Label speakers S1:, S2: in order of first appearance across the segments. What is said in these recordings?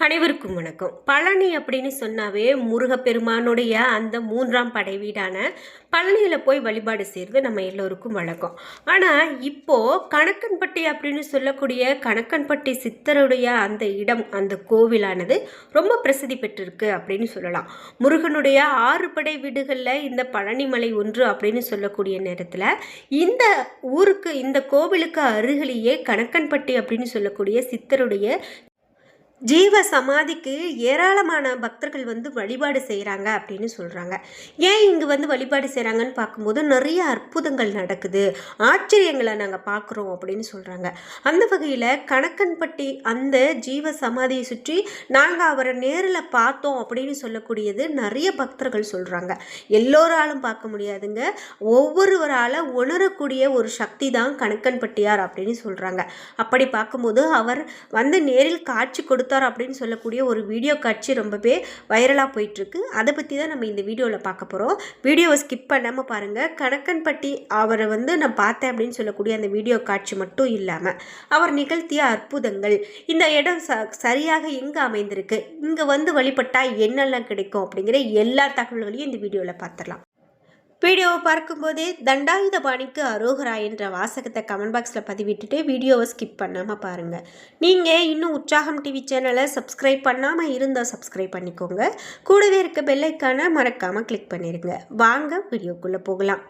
S1: அனைவருக்கும் வணக்கம். பழனி அப்படின்னு சொன்னாவே முருகப்பெருமானுடைய அந்த மூன்றாம் படை வீடான பழனியில் போய் வழிபாடு செய்கிறது நம்ம எல்லோருக்கும் வழக்கம். ஆனால் இப்போது கணக்கன்பட்டி அப்படின்னு சொல்லக்கூடிய கணக்கன்பட்டி சித்தருடைய அந்த இடம் அந்த கோவிலானது ரொம்ப பிரசித்தி பெற்றிருக்கு அப்படின்னு சொல்லலாம். முருகனுடைய ஆறு படை வீடுகளில் இந்த பழனிமலை ஒன்று அப்படின்னு சொல்லக்கூடிய நேரத்தில் இந்த ஊருக்கு இந்த கோவிலுக்கு அருகிலேயே கணக்கன்பட்டி அப்படின்னு சொல்லக்கூடிய சித்தருடைய ஜீவ சமாதிக்கு ஏராளமான பக்தர்கள் வந்து வழிபாடு செய்கிறாங்க அப்படின்னு சொல்கிறாங்க ஏன் இங்கே வந்து வழிபாடு செய்கிறாங்கன்னு பார்க்கும்போது நிறைய அற்புதங்கள் நடக்குது. ஆச்சரியங்களை நாங்கள் பார்க்குறோம் அப்படின்னு சொல்கிறாங்க அந்த வகையில் கணக்கன்பட்டி அந்த ஜீவ சமாதியை சுற்றி நாங்கள் அவரை நேரில் பார்த்தோம் அப்படின்னு சொல்லக்கூடியது நிறைய பக்தர்கள் சொல்கிறாங்க எல்லோராலும் பார்க்க முடியாதுங்க. ஒவ்வொருவரால் உணரக்கூடிய ஒரு சக்தி தான் கணக்கன்பட்டியார் அப்படின்னு சொல்கிறாங்க அப்படி பார்க்கும்போது அவர் வந்து நேரில் காட்சி கொடுத்த கொடுத்தார் அப்படின்னு சொல்லக்கூடிய ஒரு வீடியோ காட்சி ரொம்பவே வைரலாக போயிட்டுருக்கு. அதை பற்றி தான் நம்ம இந்த வீடியோவில் பார்க்க போகிறோம் வீடியோவை ஸ்கிப் பண்ணாமல் பாருங்கள் கணக்கன்பட்டி அவரை வந்து நான் பார்த்தேன் அப்படின்னு சொல்லக்கூடிய அந்த வீடியோ காட்சி மட்டும் இல்லாமல் அவர் நிகழ்த்திய அற்புதங்கள் இந்த இடம் ச சரியாக எங்கே அமைந்திருக்கு இங்கே வந்து வழிபட்டால் என்னெல்லாம் கிடைக்கும் அப்படிங்கிற எல்லா தகவல்களையும் இந்த வீடியோவில் பார்த்துடலாம். வீடியோவை பார்க்கும்போதே தண்டாயுதபாணிக்கு அரோகரா என்ற வாசகத்தை கமெண்ட் பாக்ஸில் பதிவிட்டுட்டு வீடியோவை ஸ்கிப் பண்ணாமல் பாருங்கள் நீங்கள் இன்னும் உற்சாகம் டிவி சேனலை சப்ஸ்கிரைப் பண்ணாமல் இருந்தால் சப்ஸ்கிரைப் பண்ணிக்கோங்க. கூடவே இருக்க பெல்லைக்கான மறக்காமல் கிளிக் பண்ணிடுங்க வாங்க வீடியோக்குள்ளே போகலாம்.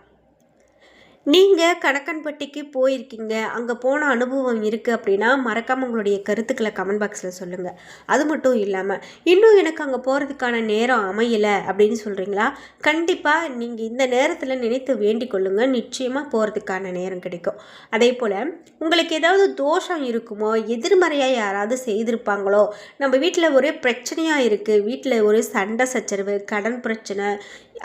S1: நீங்கள் கணக்கன்பட்டிக்கு போயிருக்கீங்க. அங்கே போன அனுபவம் இருக்குது அப்படின்னா மறக்காமல் உங்களுடைய கருத்துக்களை கமெண்ட் பாக்ஸில் சொல்லுங்கள் அது மட்டும் இல்லாமல் இன்னும் எனக்கு அங்கே போகிறதுக்கான நேரம் அமையலை அப்படின்னு சொல்கிறீங்களா கண்டிப்பாக நீங்கள் இந்த நேரத்தில் நினைத்து வேண்டிக் கொள்ளுங்கள் நிச்சயமாக போகிறதுக்கான நேரம் கிடைக்கும். அதே போல் உங்களுக்கு ஏதாவது தோஷம் இருக்குமோ எதிர்மறையாக யாராவது செய்திருப்பாங்களோ நம்ம வீட்டில் ஒரே பிரச்சனையாக இருக்குது வீட்டில் ஒரு சண்டை சச்சரவு கடன் பிரச்சனை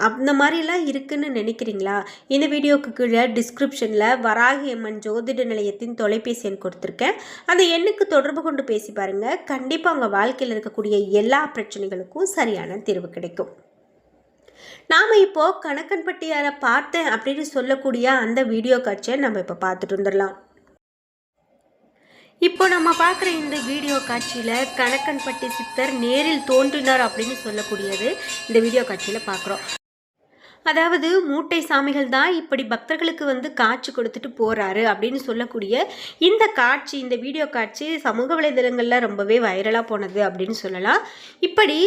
S1: அந்த மாதிரிலாம் இருக்குதுன்னு நினைக்கிறீங்களா? இந்த வீடியோவுக்கு கீழே டிஸ்கிரிப்ஷனில் வராகி அம்மன் ஜோதிட நிலையத்தின் தொலைபேசி எண் கொடுத்துருக்கேன். அந்த எண்ணுக்கு தொடர்பு கொண்டு பேசி பாருங்கள் கண்டிப்பாக உங்கள் வாழ்க்கையில் இருக்கக்கூடிய எல்லா பிரச்சனைகளுக்கும் சரியான தீர்வு கிடைக்கும். நாம் இப்போது கணக்கன்பட்டியாரை பார்த்தேன் அப்படின்னு சொல்லக்கூடிய அந்த வீடியோ காட்சியை நம்ம இப்போ பார்த்துட்டு வந்துடலாம். இப்போ நம்ம பார்க்குற இந்த வீடியோ காட்சியில் கணக்கன்பட்டி சித்தர் நேரில் தோன்றினார் அப்படின்னு சொல்லக்கூடியது இந்த வீடியோ காட்சியில் பார்க்குறோம். அதாவது மூட்டை சாமிகள் தான் இப்படி பக்தர்களுக்கு வந்து காட்சி கொடுத்துட்டு போகிறாரு அப்படின்னு சொல்லக்கூடிய இந்த காட்சி இந்த வீடியோ காட்சி சமூக வலைதளங்களில் ரொம்பவே வைரலாக போனது அப்படின்னு சொல்லலாம். இப்படி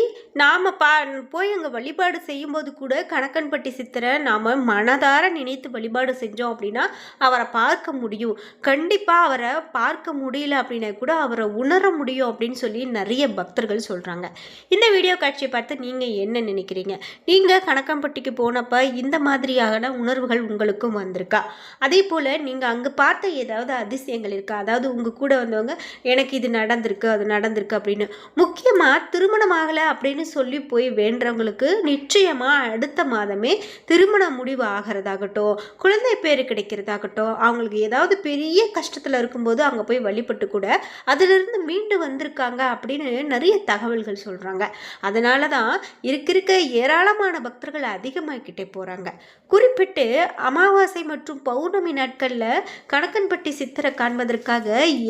S1: நாம் பா போய் அங்கே வழிபாடு செய்யும்போது கூட கணக்கன்பட்டி சித்தரை நாம் மனதார நினைத்து வழிபாடு செஞ்சோம் அப்படின்னா அவரை பார்க்க முடியும். கண்டிப்பாக அவரை பார்க்க முடியல அப்படின்னா கூட அவரை உணர முடியும் அப்படின்னு சொல்லி நிறைய பக்தர்கள் சொல்கிறாங்க இந்த வீடியோ காட்சியை பார்த்து நீங்கள் என்ன நினைக்கிறீங்க? நீங்கள் கணக்கம்பட்டிக்கு போனப்போ அப்போ இந்த மாதிரியான உணர்வுகள் உங்களுக்கும் வந்திருக்கா? அதே போல் நீங்கள் அங்கே பார்த்த ஏதாவது அதிசயங்கள் இருக்கா? அதாவது உங்கள் கூட வந்தவங்க எனக்கு இது நடந்திருக்கு அது நடந்திருக்கு அப்படின்னு. முக்கியமாக திருமணம் ஆகலை அப்படின்னு சொல்லி போய் வேண்டவங்களுக்கு நிச்சயமாக அடுத்த மாதமே திருமண முடிவு ஆகிறதாகட்டும் குழந்தை பேர் கிடைக்கிறதாகட்டும் அவங்களுக்கு ஏதாவது பெரிய கஷ்டத்தில் இருக்கும்போது அங்கே போய் வழிபட்டு கூட அதிலிருந்து மீண்டு வந்திருக்காங்க அப்படின்னு நிறைய தகவல்கள் சொல்கிறாங்க அதனால தான் இருக்க இருக்க ஏராளமான பக்தர்கள் அதிகமாக சொல்லிட்டே போகிறாங்க குறிப்பிட்டு அமாவாசை மற்றும் பௌர்ணமி நாட்களில் கணக்கன்பட்டி சித்தரை காண்பதற்காக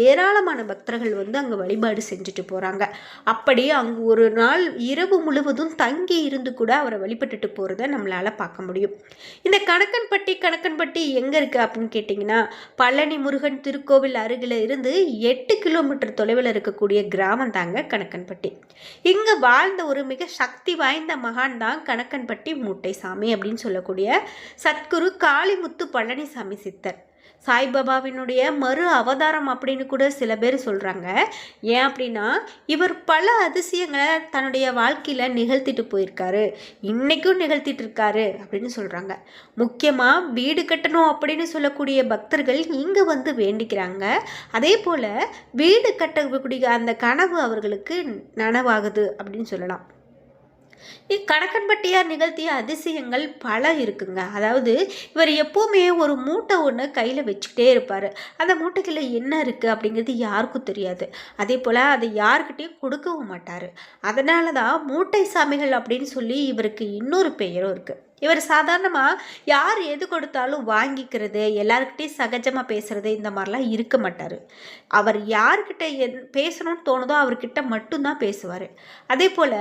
S1: ஏராளமான பக்தர்கள் வந்து அங்கே வழிபாடு செஞ்சுட்டு போகிறாங்க அப்படி அங்கே ஒரு நாள் இரவு முழுவதும் தங்கி இருந்து கூட அவரை வழிபட்டுட்டு போகிறத நம்மளால் பார்க்க முடியும். இந்த கணக்கன்பட்டி கணக்கன்பட்டி எங்கே இருக்குது அப்படின்னு கேட்டிங்கன்னா பழனி முருகன் திருக்கோவில் அருகில் இருந்து எட்டு கிலோமீட்டர் தொலைவில் இருக்கக்கூடிய கிராமம் தாங்க கணக்கன்பட்டி. இங்கே வாழ்ந்த ஒரு மிக சக்தி வாய்ந்த மகான் தான் கணக்கன்பட்டி மூட்டை சாமி அப்படின்னு சொல்லக்கூடிய சத்குரு காளிமுத்து பழனிசாமி சித்தர். சாய்பாபாவினுடைய மறு அவதாரம் அப்படின்னு கூட சில பேர் சொல்கிறாங்க ஏன் அப்படின்னா இவர் பல அதிசயங்களை தன்னுடைய வாழ்க்கையில் நிகழ்த்திட்டு போயிருக்காரு. இன்றைக்கும் நிகழ்த்திட்டு இருக்காரு அப்படின்னு சொல்கிறாங்க முக்கியமாக வீடு கட்டணும் அப்படின்னு சொல்லக்கூடிய பக்தர்கள் இங்கே வந்து வேண்டிக்கிறாங்க. அதே போல் வீடு கட்டக்கூடிய அந்த கனவு அவர்களுக்கு நனவாகுது அப்படின்னு சொல்லலாம். இக்கணக்கன்பட்டியார் நிகழ்த்திய அதிசயங்கள் பல இருக்குங்க. அதாவது இவர் எப்போவுமே ஒரு மூட்டை ஒன்று கையில் வச்சுக்கிட்டே இருப்பார். அந்த மூட்டைக்குள்ள என்ன இருக்குது அப்படிங்கிறது யாருக்கும் தெரியாது. அதே போல் அதை யாருக்கிட்டேயும் கொடுக்கவும் மாட்டார். அதனால தான் மூட்டை சாமிகள் அப்படின்னு சொல்லி இவருக்கு இன்னொரு பெயரும் இருக்குது இவர் சாதாரணமாக யார் எது கொடுத்தாலும் வாங்கிக்கிறது எல்லாருக்கிட்டையும் சகஜமாக பேசுகிறது இந்த மாதிரிலாம் இருக்க மாட்டார். அவர் யார்கிட்ட என் பேசணும்னு தோணுதோ அவர்கிட்ட மட்டும்தான் பேசுவார். அதே போல்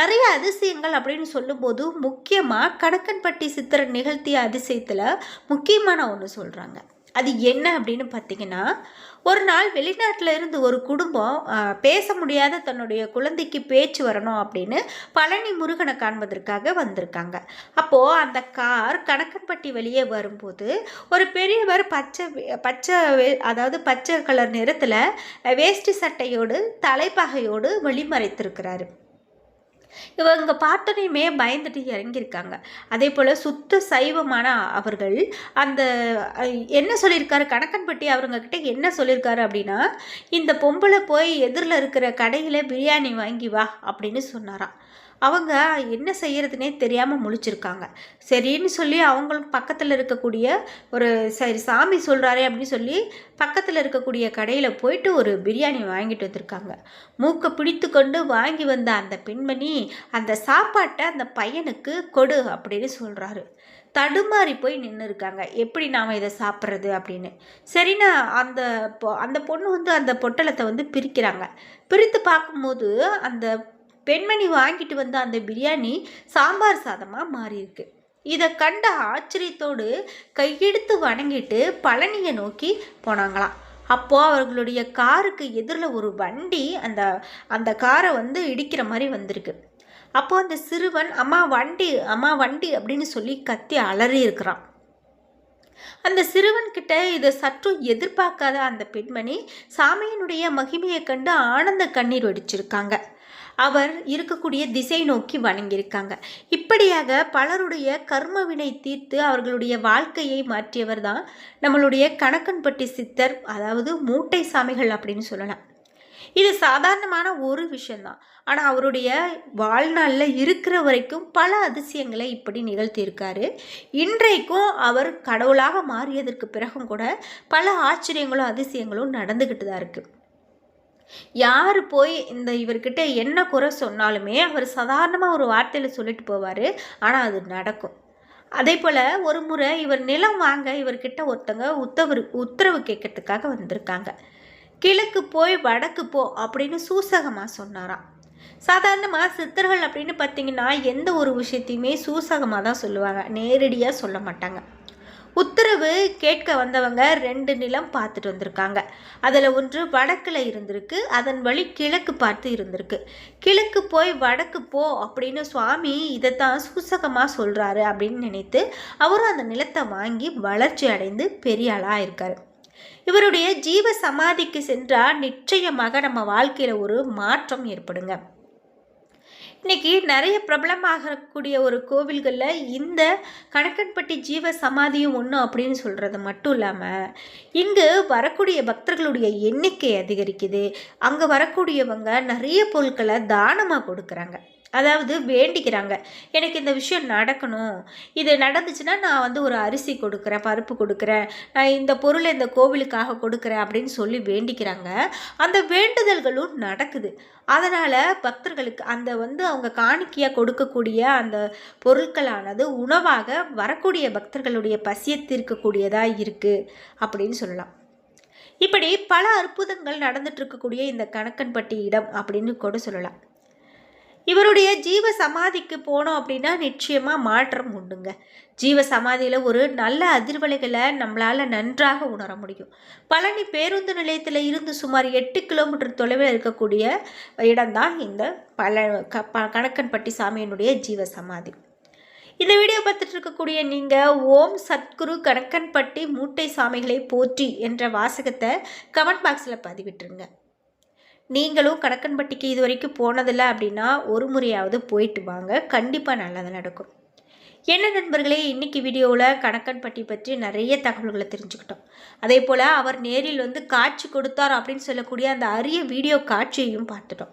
S1: நிறைய அதிசயங்கள் அப்படின்னு சொல்லும்போது முக்கியமாக கணக்கன்பட்டி சித்திரன் நிகழ்த்திய அதிசயத்தில் முக்கியமான ஒன்று சொல்கிறாங்க அது என்ன அப்படின்னு பார்த்தீங்கன்னா ஒரு நாள் வெளிநாட்டில் இருந்து ஒரு குடும்பம் பேச முடியாத தன்னுடைய குழந்தைக்கு பேச்சு வரணும் அப்படின்னு பழனி முருகனை காண்பதற்காக வந்திருக்காங்க. அப்போது அந்த கார் கணக்கன்பட்டி வெளியே வரும்போது ஒரு பெரியவர் பச்சை பச்சை அதாவது பச்சை கலர் நிறத்தில் வேஷ்டி சட்டையோடு தலைப்பகையோடு வெளிமறைத்திருக்கிறாரு இவங்க பார்த்தனையுமே பயந்துட்டு இறங்கியிருக்காங்க. அதே போல் சுத்த சைவமான அவர்கள் அந்த என்ன சொல்லியிருக்காரு? கணக்கன்பட்டி அவங்கக்கிட்ட என்ன சொல்லியிருக்காரு அப்படின்னா இந்த பொம்பளை போய் எதிரில் இருக்கிற கடையில் பிரியாணி வாங்கி வா அப்படின்னு சொன்னாராம். அவங்க என்ன செய்யறதுனே தெரியாமல் முழிச்சிருக்காங்க. சரின்னு சொல்லி அவங்களும் பக்கத்தில் இருக்கக்கூடிய ஒரு சரி சாமி சொல்கிறாரே அப்படின்னு சொல்லி பக்கத்தில் இருக்கக்கூடிய கடையில் போயிட்டு ஒரு பிரியாணி வாங்கிட்டு வந்திருக்காங்க. மூக்கை பிடித்து கொண்டு வாங்கி வந்த அந்த பெண்மணி அந்த சாப்பாட்டை அந்த பையனுக்கு கொடு அப்படின்னு சொல்கிறாரு தடுமாறி போய் நின்று இருக்காங்க. எப்படி நாம் இதை சாப்பிட்றது அப்படின்னு. சரினா அந்த பொ- அந்த பொண்ணு வந்து அந்த பொட்டலத்தை வந்து பிரிக்கிறாங்க. பிரித்து பார்க்கும்போது அந்த பெண்மணி வாங்கிட்டு வந்த அந்த பிரியாணி சாம்பார் சாதமாக மாறியிருக்கு. இதை கண்ட ஆச்சரியத்தோடு கையெடுத்து வணங்கிட்டு பழனியை நோக்கி போனாங்களாம். அப்போது அவர்களுடைய காருக்கு எதிரில் ஒரு வண்டி அந்த அந்த காரை வந்து இடிக்கிற மாதிரி வந்திருக்கு. அப்போது அந்த சிறுவன் அம்மா வண்டி அம்மா வண்டி அப்படின்னு சொல்லி கத்தி அலறி இருக்கிறான். அந்த சிறுவன்கிட்ட இதை சற்றும் எதிர்பார்க்காத அந்த பெண்மணி சாமியினுடைய மகிமையை கண்டு ஆனந்த கண்ணீர் வடிச்சிருக்காங்க. அவர் இருக்கக்கூடிய திசை நோக்கி வணங்கியிருக்காங்க. இப்படியாக பலருடைய கர்மவினை தீர்த்து அவர்களுடைய வாழ்க்கையை மாற்றியவர் தான் நம்மளுடைய கணக்கன்பட்டி சித்தர் அதாவது மூட்டை சாமிகள் அப்படின்னு சொல்லலாம். இது சாதாரணமான ஒரு விஷயந்தான் ஆனால் அவருடைய வாழ்நாளில் இருக்கிற வரைக்கும் பல அதிசயங்களை இப்படி நிகழ்த்தியிருக்காரு. இன்றைக்கும் அவர் கடவுளாக மாறியதற்கு பிறகும் கூட பல ஆச்சரியங்களும் அதிசயங்களும் நடந்துக்கிட்டு தான் இருக்குது யார் போய் இந்த இவர்கிட்ட என்ன குறை சொன்னாலுமே அவர் சாதாரணமாக ஒரு வார்த்தையில் சொல்லிட்டு போவார். ஆனால் அது நடக்கும். அதே போல் ஒரு முறை இவர் நிலம் வாங்க இவர்கிட்ட ஒருத்தங்க உத்தவரு உத்தரவு கேட்கறதுக்காக வந்திருக்காங்க. கிழக்கு போய் வடக்கு போ அப்படின்னு சூசகமாக சொன்னாராம். சாதாரணமாக சித்தர்கள் அப்படின்னு பார்த்தீங்கன்னா எந்த ஒரு விஷயத்தையுமே சூசகமாக தான் சொல்லுவாங்க. நேரடியாக சொல்ல மாட்டாங்க. உத்தரவு கேட்க வந்தவங்க ரெண்டு நிலம் பார்த்துட்டு வந்திருக்காங்க. அதில் ஒன்று வடக்கில் இருந்திருக்கு அதன் வழி கிழக்கு பார்த்து இருந்திருக்கு. கிழக்கு போய் வடக்கு போ அப்படின்னு சுவாமி இதைத்தான் சூசகமாக சொல்கிறாரு அப்படின்னு நினைத்து அவரும் அந்த நிலத்தை வாங்கி வளர்ச்சி அடைந்து பெரிய ஆளாக இருக்கார். இவருடைய ஜீவ சமாதிக்கு சென்றால் நிச்சயமாக நம்ம வாழ்க்கையில் ஒரு மாற்றம் ஏற்படுங்க. இன்னைக்கு நிறைய பிரபலமாகக்கூடிய ஒரு கோவில்களில் இந்த கணக்கன்பட்டி ஜீவ சமாதியும் ஒன்று அப்படின்னு சொல்கிறது மட்டும் இல்லாமல் இங்கு வரக்கூடிய பக்தர்களுடைய எண்ணிக்கை அதிகரிக்குது. அங்கே வரக்கூடியவங்க நிறைய பொருட்களை தானமாக கொடுக்குறாங்க. அதாவது வேண்டிக்கிறாங்க. எனக்கு இந்த விஷயம் நடக்கணும். இது நடந்துச்சுன்னா நான் வந்து ஒரு அரிசி கொடுக்குறேன் பருப்பு கொடுக்குறேன். நான் இந்த பொருளை இந்த கோவிலுக்காக கொடுக்குறேன் அப்படின்னு சொல்லி வேண்டிக்கிறாங்க. அந்த வேண்டுதல்களும் நடக்குது. அதனால் பக்தர்களுக்கு அந்த வந்து அவங்க காணிக்கையாக கொடுக்கக்கூடிய அந்த பொருட்களானது உணவாக வரக்கூடிய பக்தர்களுடைய பசியை தீர்க்கக்கூடியதாக இருக்குது அப்படின்னு சொல்லலாம். இப்படி பல அற்புதங்கள் நடந்துட்டு இருக்கக்கூடிய இந்த கணக்கன்பட்டி இடம் அப்படின்னு கூட சொல்லலாம். இவருடைய ஜீவ சமாதிக்கு போனோம் அப்படின்னா நிச்சயமாக மாற்றம் உண்டுங்க. ஜீவ சமாதியில் ஒரு நல்ல அதிர்வலைகளை நம்மளால் நன்றாக உணர முடியும். பழனி பேருந்து நிலையத்தில் இருந்து சுமார் எட்டு கிலோமீட்டர் தொலைவில் இருக்கக்கூடிய இடம்தான் இந்த பல க ப கணக்கன்பட்டி சாமியினுடைய ஜீவ சமாதி இந்த வீடியோ பார்த்துட்டு இருக்கக்கூடிய நீங்கள் ஓம் சத்குரு கணக்கன்பட்டி மூட்டை சாமிகளை போற்றி என்ற வாசகத்தை கமெண்ட் பாக்ஸில் பதிவிட்டுருங்க. நீங்களும் கணக்கன்பட்டிக்கு இது வரைக்கும் போனதில்லை அப்படின்னா ஒரு முறையாவது போயிட்டு வாங்க. கண்டிப்பாக நல்லது நடக்கும். என்ன நண்பர்களே இன்னைக்கு வீடியோவில் கணக்கன்பட்டி பற்றி நிறைய தகவல்களை தெரிஞ்சுக்கிட்டோம். அதே போல் அவர் நேரில் வந்து காட்சி கொடுத்தார் அப்படின்னு சொல்லக்கூடிய அந்த அரிய வீடியோ காட்சியையும் பார்த்துட்டோம்.